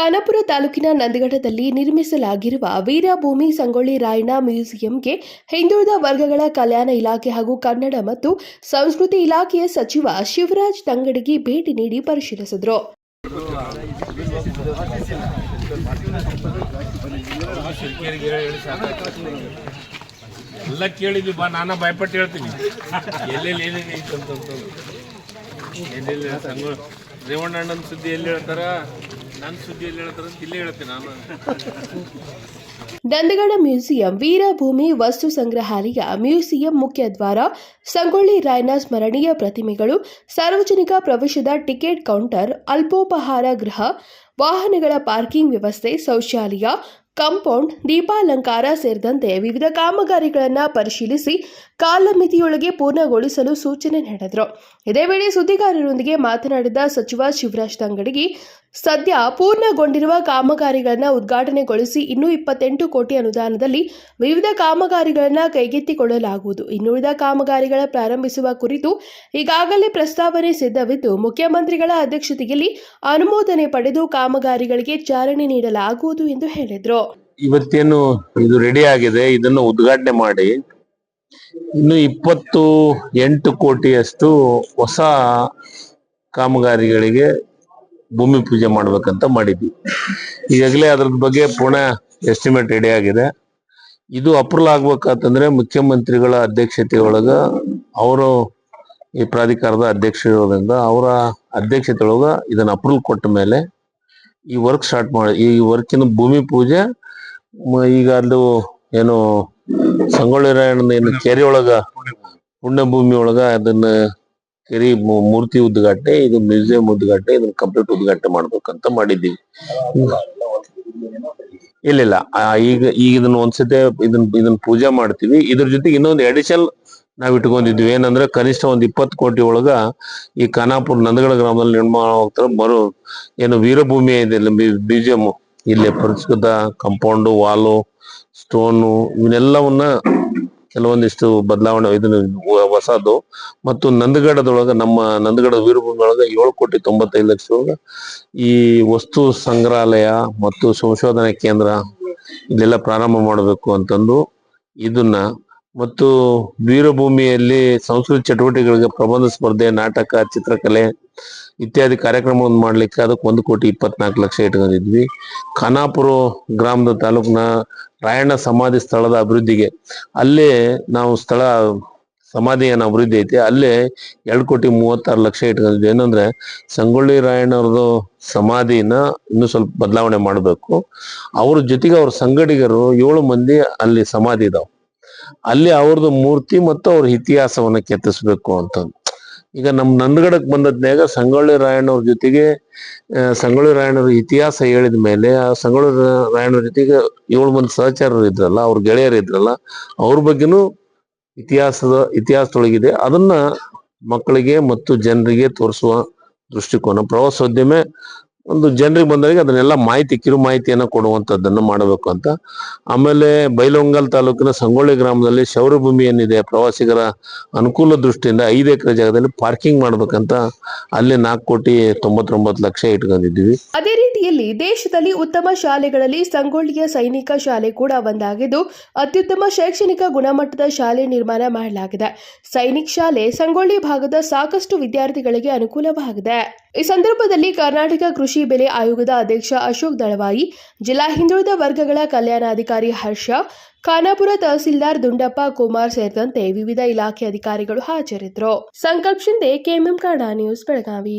ಖಾನಾಪುರ ತಾಲೂಕಿನ ನಂದಗಡದಲ್ಲಿ ನಿರ್ಮಿಸಲಾಗಿರುವ ವೀರಭೂಮಿ ಸಂಗೊಳ್ಳಿ ರಾಯಣ್ಣ ಮ್ಯೂಸಿಯಂಗೆ ಹಿಂದುಳಿದ ವರ್ಗಗಳ ಕಲ್ಯಾಣ ಇಲಾಖೆ ಹಾಗೂ ಕನ್ನಡ ಮತ್ತು ಸಂಸ್ಕೃತಿ ಇಲಾಖೆಯ ಸಚಿವ ಶಿವರಾಜ್ ತಂಗಡಿಗೆ ಭೇಟಿ ನೀಡಿ ಪರಿಶೀಲಿಸಿದರು. ಎಲ್ಲ ಕೇಳಿದ್ವಿ, ಬಾ, ನಾನು ಭಯಪಟ್ಟು ಹೇಳ್ತೀನಿ. ಎಲ್ಲೆಲ್ಲಿ ಏನೇನು ಐತೆ ಅಂತಂತ ಸುದ್ದಿ ಎಲ್ಲಿ ಹೇಳ್ತಾರ? ನಂದಗಡ ಮ್ಯೂಸಿಯಂ, ವೀರಭೂಮಿ ವಸ್ತು ಸಂಗ್ರಹಾಲಯ, ಮ್ಯೂಸಿಯಂ ಮುಖ್ಯ ದ್ವಾರ, ಸಂಗೊಳ್ಳಿ ರಾಯಣ್ಣ ಸ್ಮರಣೀಯ ಪ್ರತಿಮೆಗಳು, ಸಾರ್ವಜನಿಕ ಪ್ರವೇಶದ ಟಿಕೆಟ್ ಕೌಂಟರ್, ಅಲ್ಪೋಪಹಾರ ಗೃಹ ವಾಹನಗಳ ಪಾರ್ಕಿಂಗ್ ವ್ಯವಸ್ಥೆ, ಶೌಚಾಲಯ, ಕಾಂಪೌಂಡ್, ದೀಪಾಲಂಕಾರ ಸೇರಿದಂತೆ ವಿವಿಧ ಕಾಮಗಾರಿಗಳನ್ನು ಪರಿಶೀಲಿಸಿ ಕಾಲಮಿತಿಯೊಳಗೆ ಪೂರ್ಣಗೊಳಿಸಲು ಸೂಚನೆ ನೀಡಿದರು. ಇದೇ ವೇಳೆ ಸುದ್ದಿಗಾರರೊಂದಿಗೆ ಮಾತನಾಡಿದ ಸಚಿವ ಶಿವರಾಜ್ ತಂಗಡಗಿ, ಸದ್ಯ ಪೂರ್ಣಗೊಂಡಿರುವ ಕಾಮಗಾರಿಗಳನ್ನು ಉದ್ಘಾಟನೆಗೊಳಿಸಿ ಇನ್ನೂ ಇಪ್ಪತ್ತೆಂಟು ಕೋಟಿ ಅನುದಾನದಲ್ಲಿ ವಿವಿಧ ಕಾಮಗಾರಿಗಳನ್ನು ಕೈಗೆತ್ತಿಕೊಳ್ಳಲಾಗುವುದು. ಇನ್ನುಳಿದ ಕಾಮಗಾರಿಗಳ ಪ್ರಾರಂಭಿಸುವ ಕುರಿತು ಈಗಾಗಲೇ ಪ್ರಸ್ತಾವನೆ ಸಿದ್ಧವಿದ್ದು, ಮುಖ್ಯಮಂತ್ರಿಗಳ ಅಧ್ಯಕ್ಷತೆಯಲ್ಲಿ ಅನುಮೋದನೆ ಪಡೆದು ಕಾಮಗಾರಿಗಳಿಗೆ ಚಾಲನೆ ನೀಡಲಾಗುವುದು ಎಂದು ಹೇಳಿದರು. ಇವತ್ತೇನು ಇದು ರೆಡಿ ಆಗಿದೆ, ಇದನ್ನು ಉದ್ಘಾಟನೆ ಮಾಡಿ ಇನ್ನು ಇಪ್ಪತ್ತು ಎಂಟು ಕೋಟಿಯಷ್ಟು ಹೊಸ ಕಾಮಗಾರಿಗಳಿಗೆ ಭೂಮಿ ಪೂಜೆ ಮಾಡ್ಬೇಕಂತ ಮಾಡಿದ್ವಿ. ಈಗಾಗಲೇ ಅದ್ರ ಬಗ್ಗೆ ಪೂರ್ಣ ಎಸ್ಟಿಮೇಟ್ ರೆಡಿ ಆಗಿದೆ. ಇದು ಅಪ್ರೂವಲ್ ಆಗ್ಬೇಕಂತಂದ್ರೆ ಮುಖ್ಯಮಂತ್ರಿಗಳ ಅಧ್ಯಕ್ಷತೆ ಒಳಗ ಅವರು ಈ ಪ್ರಾಧಿಕಾರದ ಅಧ್ಯಕ್ಷರಿಂದ ಅವರ ಅಧ್ಯಕ್ಷತೆ ಒಳಗ ಇದನ್ನ ಅಪ್ರೂವಲ್ ಕೊಟ್ಟ ಮೇಲೆ ಈ ವರ್ಕ್ ಸ್ಟಾರ್ಟ್ ಮಾಡಿ ಈ ವರ್ಕಿನ ಭೂಮಿ ಪೂಜೆ ಈಗ ಅದು ಏನು ಸಂಗೊಳ್ಳಿ ರಾಯಣ್ಣನ ಏನು ಕೆರೆ ಒಳಗ ಪುಣ್ಯ ಭೂಮಿ. ಒಳಗ ಅದನ್ನ ಕೆರೆ ಮೂರ್ತಿ ಉದ್ಘಾಟನೆ ಇದು ಮ್ಯೂಸಿಯಂ ಉದ್ಘಾಟನೆ ಇದನ್ನ ಕಂಪ್ಲೀಟ್ ಉದ್ಘಾಟನೆ ಮಾಡ್ಬೇಕಂತ ಮಾಡಿದ್ದೀವಿ. ಇಲ್ಲ ಇಲ್ಲ ಈಗ ಈಗ ಇದನ್ನ ಒಂದ್ಸತಿ ಇದನ್ನ ಇದನ್ನ ಪೂಜೆ ಮಾಡ್ತೀವಿ. ಇದ್ರ ಜೊತೆಗೆ ಇನ್ನೊಂದು ಎಡಿಷನ್ ನಾವ್ ಇಟ್ಕೊಂಡಿದ್ವಿ. ಏನಂದ್ರೆ ಕನಿಷ್ಠ ಒಂದು ಇಪ್ಪತ್ತು ಕೋಟಿ ಒಳಗ ಈ ಖಾನಾಪುರ ನಂದಗಡ ಗ್ರಾಮದಲ್ಲಿ ನಿರ್ಮಾಣ ಹೋಗ್ತಾರೆ ಮರು ಏನು ವೀರಭೂಮಿ ಇದೆ ಮ್ಯೂಸಿಯಂ ಇಲ್ಲಿ ಪರಿಷ್ಕೃತ ಕಂಪೌಂಡು, ವಾಲು, ಸ್ಟೋನು ಇವನ್ನೆಲ್ಲವನ್ನ ಕೆಲವೊಂದಿಷ್ಟು ಬದಲಾವಣೆ ಇದನ್ನ ಹೊಸದು. ಮತ್ತು ನಂದಗಡದೊಳಗ ನಮ್ಮ ನಂದಗಡ ವೀರಭೂಮಿ ಒಳಗ ಏಳು ಕೋಟಿ ತೊಂಬತ್ತೈದು ಲಕ್ಷ ಒಳಗ ಈ ವಸ್ತು ಸಂಗ್ರಹಾಲಯ ಮತ್ತು ಸಂಶೋಧನಾ ಕೇಂದ್ರ ಇಲ್ಲೆಲ್ಲ ಪ್ರಾರಂಭ ಮಾಡಬೇಕು ಅಂತಂದು ಇದನ್ನ ಮತ್ತು ವೀರಭೂಮಿಯಲ್ಲಿ ಸಂಸ್ಕೃತಿ ಚಟುವಟಿಕೆಗಳಿಗೆ ಪ್ರಬಂಧ ಸ್ಪರ್ಧೆ, ನಾಟಕ, ಚಿತ್ರಕಲೆ ಇತ್ಯಾದಿ ಕಾರ್ಯಕ್ರಮವನ್ನು ಮಾಡಲಿಕ್ಕೆ ಅದಕ್ಕೆ ಒಂದು ಕೋಟಿ ಇಪ್ಪತ್ನಾಲ್ಕು ಲಕ್ಷ ಇಟ್ಕೊಂಡಿದ್ವಿ. ಖಾನಾಪುರ ಗ್ರಾಮದ ತಾಲೂಕಿನ ರಾಯಣ್ಣ ಸಮಾಧಿ ಸ್ಥಳದ ಅಭಿವೃದ್ಧಿಗೆ ಅಲ್ಲೇ ನಾವು ಸ್ಥಳ ಸಮಾಧಿ ಅಭಿವೃದ್ಧಿ ಐತಿ. ಅಲ್ಲೇ ಎರಡು ಕೋಟಿ ಮೂವತ್ತಾರು ಲಕ್ಷ ಇಟ್ಕೊಂಡಿದ್ವಿ. ಏನಂದ್ರೆ ಸಂಗೊಳ್ಳಿ ರಾಯಣ್ಣವ್ರದ್ದು ಸಮಾಧಿನ ಇನ್ನೂ ಸ್ವಲ್ಪ ಬದಲಾವಣೆ ಮಾಡಬೇಕು. ಅವ್ರ ಜೊತೆಗೆ ಅವ್ರ ಸಂಗಡಿಗರು ಏಳು ಮಂದಿ ಅಲ್ಲಿ ಸಮಾಧಿ ಇದಾವ. ಅಲ್ಲಿ ಅವ್ರದ್ದು ಮೂರ್ತಿ ಮತ್ತು ಅವ್ರ ಇತಿಹಾಸವನ್ನ ಕೆತ್ತಿಸ್ಬೇಕು ಅಂತ. ಈಗ ನಮ್ಮ ನಂದಗಡಕ್ ಬಂದದ್ನಾಗ ಸಂಗೊಳ್ಳಿ ರಾಯಣ್ಣವ್ರ ಜೊತೆಗೆ ಸಂಗೊಳ್ಳಿ ರಾಯಣ್ಣವ್ರ ಇತಿಹಾಸ ಹೇಳಿದ ಮೇಲೆ, ಆ, ಸಂಗೊಳ್ಳಿ ರಾಯಣ್ಣವ್ರ ಜೊತೆಗೆ ಏಳು ಮಂದಿ ಸಹಚಾರರು ಇದ್ರಲ್ಲ, ಅವ್ರ ಗೆಳೆಯರು ಇದ್ರಲ್ಲ, ಅವ್ರ ಬಗ್ಗೆನೂ ಇತಿಹಾಸದ, ಇತಿಹಾಸದೊಳಗಿದೆ. ಅದನ್ನ ಮಕ್ಕಳಿಗೆ ಮತ್ತು ಜನರಿಗೆ ತೋರಿಸುವ ದೃಷ್ಟಿಕೋನ ಪ್ರವಾಸೋದ್ಯಮ ಒಂದು ಜನರಿಗೆ ಬಂದವರಿಗೆ ಅದನ್ನೆಲ್ಲ ಮಾಹಿತಿ, ಕಿರು ಮಾಹಿತಿಯನ್ನು ಕೊಡುವಂಥದ್ದನ್ನು ಮಾಡಬೇಕು ಅಂತ. ಆಮೇಲೆ ಬೈಲೊಂಗಲ್ ತಾಲೂಕಿನ ಸಂಗೊಳ್ಳಿ ಗ್ರಾಮದಲ್ಲಿ ಶೌರ್ಯಭೂಮಿ ಏನಿದೆ ಪ್ರವಾಸಿಗರ ಅನುಕೂಲ ದೃಷ್ಟಿಯಿಂದ ಐದು ಎಕರೆ ಜಾಗದಲ್ಲಿ ಪಾರ್ಕಿಂಗ್ ಮಾಡಬೇಕಂತ ಅಲ್ಲಿ ನಾಲ್ಕು ಕೋಟಿ ತೊಂಬತ್ತೊಂಬತ್ತು ಲಕ್ಷ ಇಟ್ಕೊಂಡಿದ್ದೀವಿ. ಅದೇ ರೀತಿಯಲ್ಲಿ ದೇಶದಲ್ಲಿ ಉತ್ತಮ ಶಾಲೆಗಳಲ್ಲಿ ಸಂಗೊಳ್ಳಿಯ ಸೈನಿಕ ಶಾಲೆ ಕೂಡ ಒಂದಾಗಿದ್ದು, ಅತ್ಯುತ್ತಮ ಶೈಕ್ಷಣಿಕ ಗುಣಮಟ್ಟದ ಶಾಲೆ ನಿರ್ಮಾಣ ಮಾಡಲಾಗಿದೆ. ಸೈನಿಕ್ ಶಾಲೆ ಸಂಗೊಳ್ಳಿ ಭಾಗದ ಸಾಕಷ್ಟು ವಿದ್ಯಾರ್ಥಿಗಳಿಗೆ ಅನುಕೂಲವಾಗಿದೆ. ಈ ಸಂದರ್ಭದಲ್ಲಿ ಕರ್ನಾಟಕ ಕೃಷಿ ಬೆಲೆ ಆಯೋಗದ ಅಧ್ಯಕ್ಷ ಅಶೋಕ್ ದಳವಾಯಿ, ಜಿಲ್ಲಾ ಹಿಂದುಳಿದ ವರ್ಗಗಳ ಕಲ್ಯಾಣಾಧಿಕಾರಿ ಹರ್ಷ, ಖಾನಾಪುರ ತಹಸೀಲ್ದಾರ್ ದುಂಡಪ್ಪ ಕುಮಾರ್ ಸೇರಿದಂತೆ ವಿವಿಧ ಇಲಾಖೆ ಅಧಿಕಾರಿಗಳು ಹಾಜರಿದ್ದರು. Sankalp Shinde KMM Kannada news Belagavi.